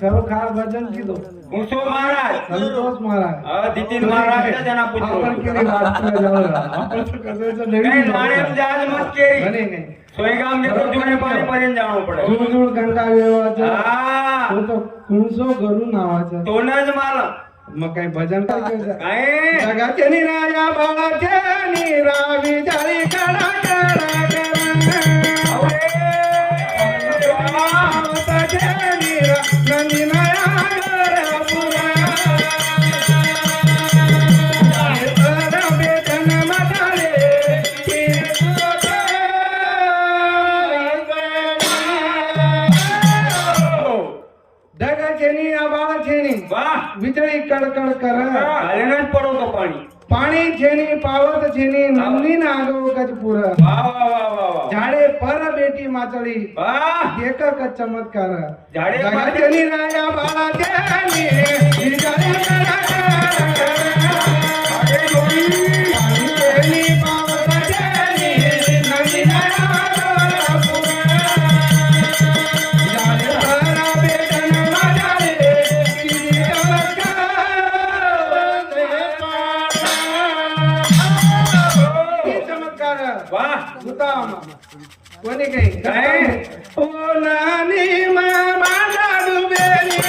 ખરોખર વજન કીધો. મુસો મહારાજ. સંતોષ મહારાજ. હા દીતિન મહારાજ જ એના પુત્રો આપણ વાત કરે જાવ આપણ તો કરે છે નવી માણે જાજ મત કેરી? નહીં નહીં. સોયગામ જ મારા મકાઈ ભજન કરે છે? રાજા બાળા છે. કડકડ કરે કાલે જ પડો તો પાણી પાણી છેની પાવત છેની નમની ના આગો કચ પૂર વાહ વાહ વાહ વાહ વાહ ઝાડે પર બેટી માચડી વાહ એક ક ચમત્કાર ઝાડે પર- જગાચેની રાજા બાળા તેની વીજળી ચમત્કાર વાહ. ઉતાવામાં કોની ગઈ? ગઈ ઓ નાની માં માડા ડૂબેલી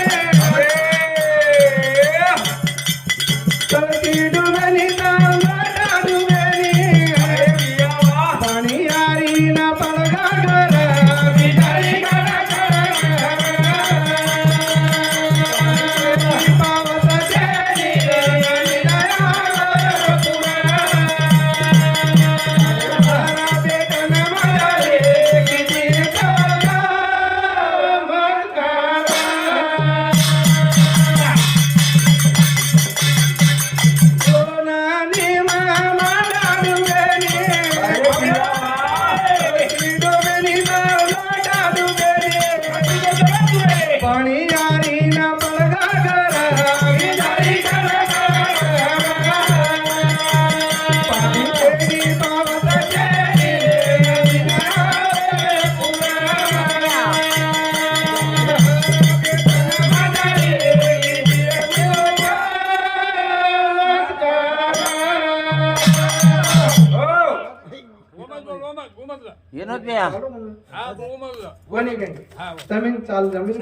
हा जमीन चाल जमीन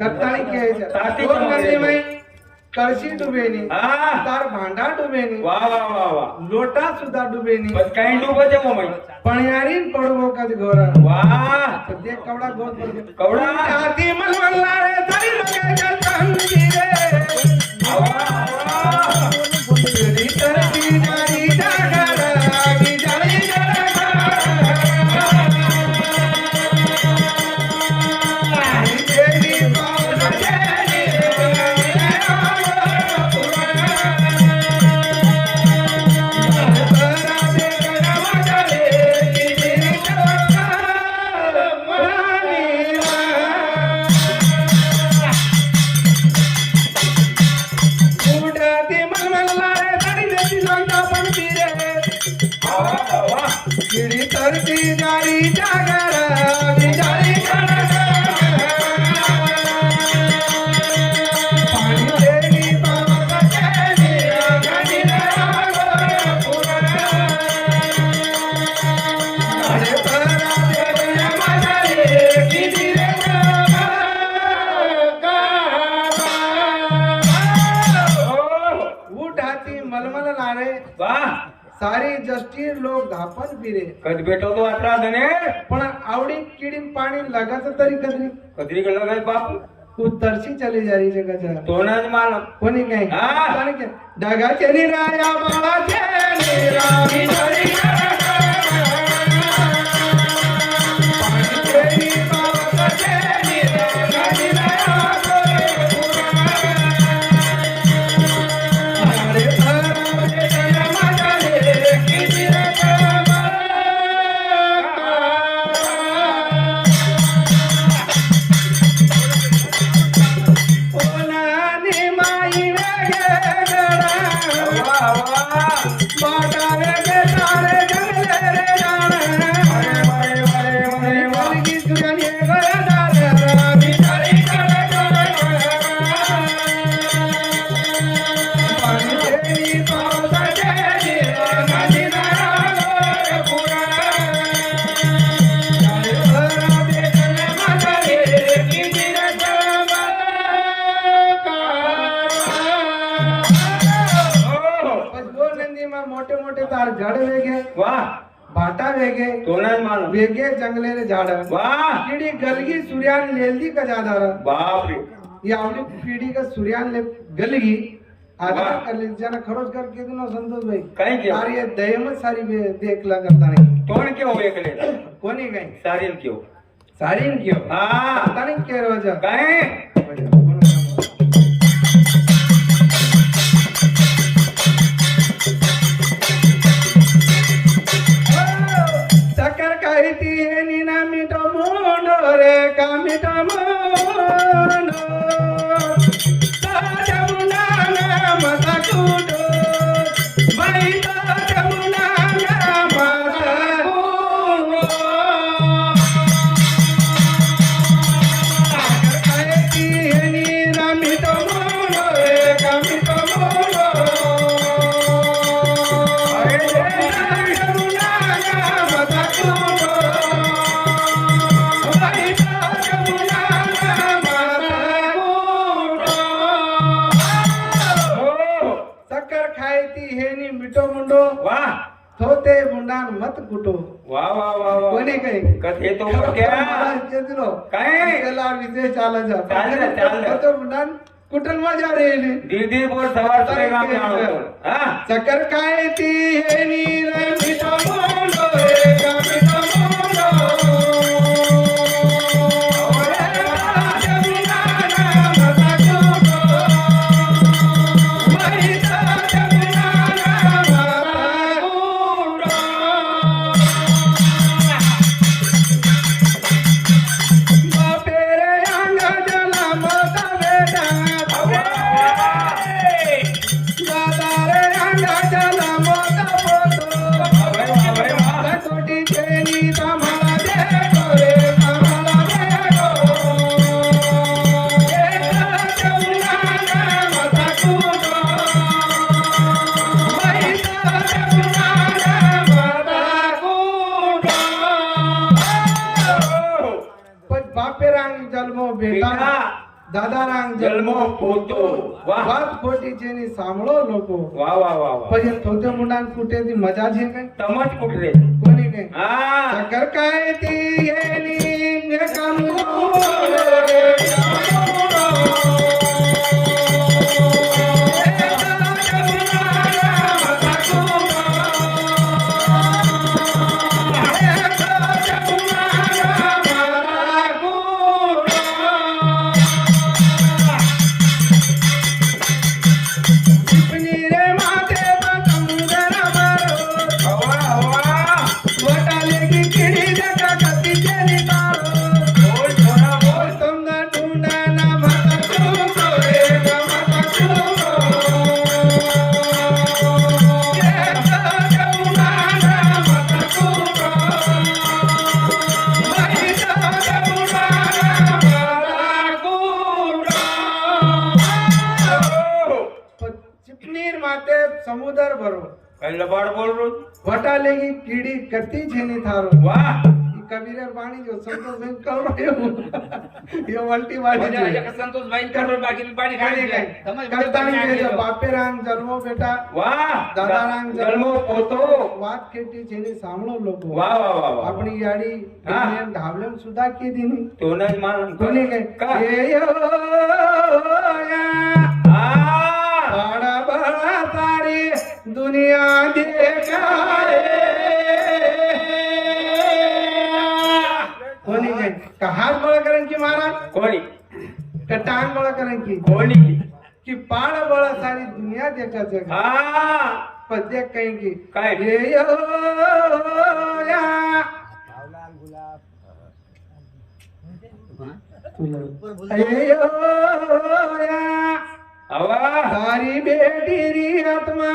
कत्ताणी कळशी डुबेनी तार भांडा डुबेनी वा वा वा लोटा सुद्धा डुबेनी काही डुबते मग पण्यारी पडवो का गोरा वा ते कवडा गोत कवडा ಜಗ સારી જસ્ટી લોક ધાપન પીરે કદ બેટો તો આટલા દને પણ આવડી કીડી પાણી લગત તરી કદરી કદરી કલા ગઈ બાપુ ઉતરસી ચલી જાય છે ગજા તો ના જ માલ કોની કઈ હા. જાણે કે ડાગા છે ની રાયા માળા છે ની રાવી वेगे। तो नाही मालूम वेगे जंगलेले झाड। वाह! किडी गलगी सूर्यान लेलदी का जादार। बाप रे। आवडी पिढी का सूर्यान ले गलगी। आधार वाह. करले ज्यानं खरोच कर केदू ना संतोष भाई। काय? केलं? अरे दयमच सारी बे- देखला करता नाही। तोंड केव एकले कोणी काही सारील केव सारीन क्यों? हा। आता नाही केर वजा काय चक्कर काही ती नीना मिठो मिठो मुंडो? वाह थोते मुंडान मत कुटो. वा वा वा वा कोणी काही? कथे तो क्या? काय? त्याला विजय चालायचा चाललं, चाललं. थोते मुंडान कुटन मजा रेली दीदी बोल सवार सगळे काम आणतो हा? सक्कर खायती हेनी रे मिठो मुंडो रे का मिठो मुंडो ભેટા દાદારાંગ જન્મો પોતો વાત ખોટી છે ને સાંભળો લોકો વાહ વાહ વાહ પછી થોતે મુંડાન કૂટે ની મજા છે કઈ તમ જ કૂટે કોની કઈ હા સકર કાય તી એની મેં કામ રે लबाड़ बोल? रो वटा लेगी कीडी करती छेनी थारो। वाह! कबीर बाणी जो संतोष भाई कर रहे हो ये मल्टी बाणी जो ये संतोष भाई कर रहे बाकी बाणी खाने गए करता ही है बापे रंग जन्मो बेटा। वाह! दादा रंग जन्मो। पोतो। वात केटी जेने सामणो लोग। वाह वाह वाह अपनी याडी ने धावलम सुधा के दिन। तो नहीं मान कोने गए ये यो या। आ! दुनिया कोणी जाईल का हात बळा करण की मारा कोणी? का टांग बळा करण की? कोणी? की पाड बळा सारी दुनिया देखा जग पद्य की काय? हे गुलाब तारी बेटी री आत्मा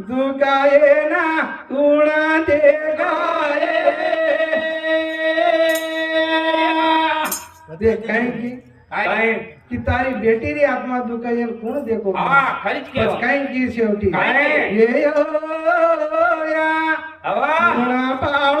झुकाये ना कुणा ते गाये काय की? काय? की तारी बेटी री आत्मा दुखाय कोण देखो? काय की शेवटी? हे या पाळो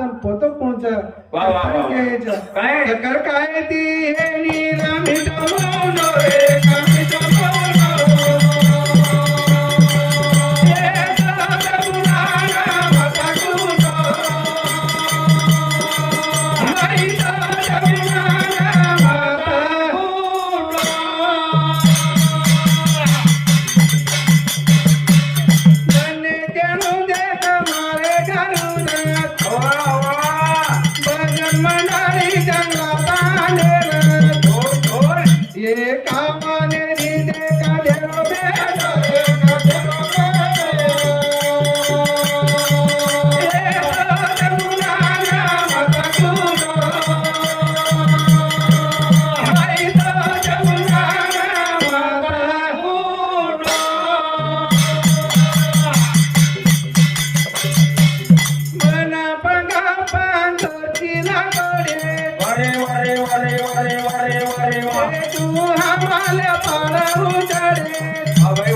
वा वा काय काय ती? हे மன वारे वारे वारे वारे वारे वारे तू हमारे पारा उचरे अभय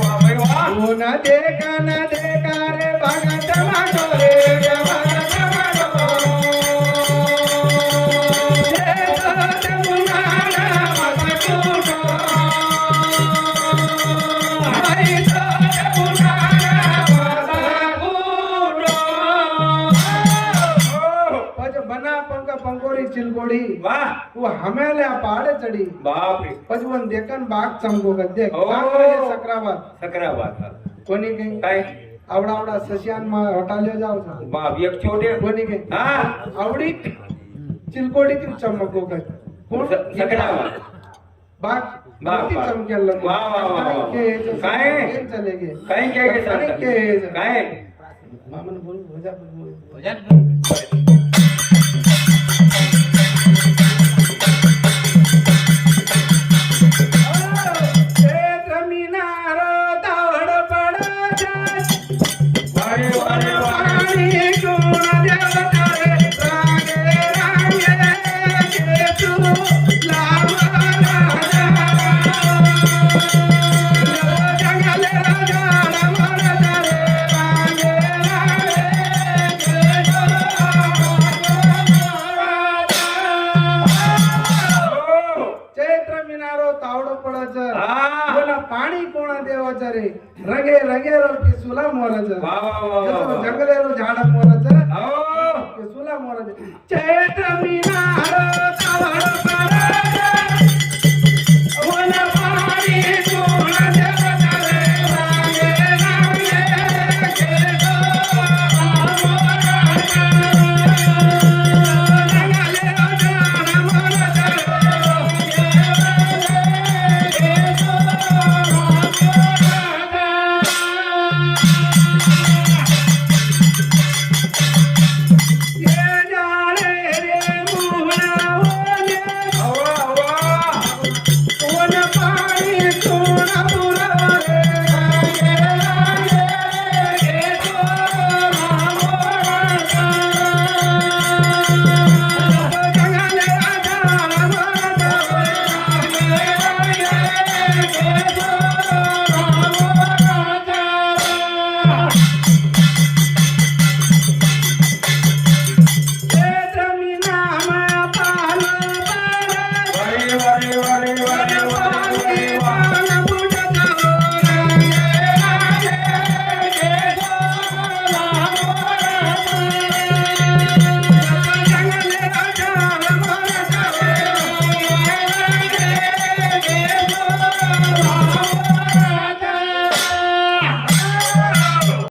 वाह वो हमेले पहाड़े चढ़ी बाप रे पजवन देखन बाग चमको गद्दे सकराबाद सकराबाद कोणी काय आवडा आवडा सशियान मा हटाल्यो जाव सा बाप एक छोटे कोणी के हां आवडी चिलकोडी की चमको गद कोण सकराबाद बाग काय काय काय काय पाणी कोणा देवाचा रे? रगे रगे रोटी सुला मोरच. जंगले रो झाड मोरच? सुला मोरच. चेट मी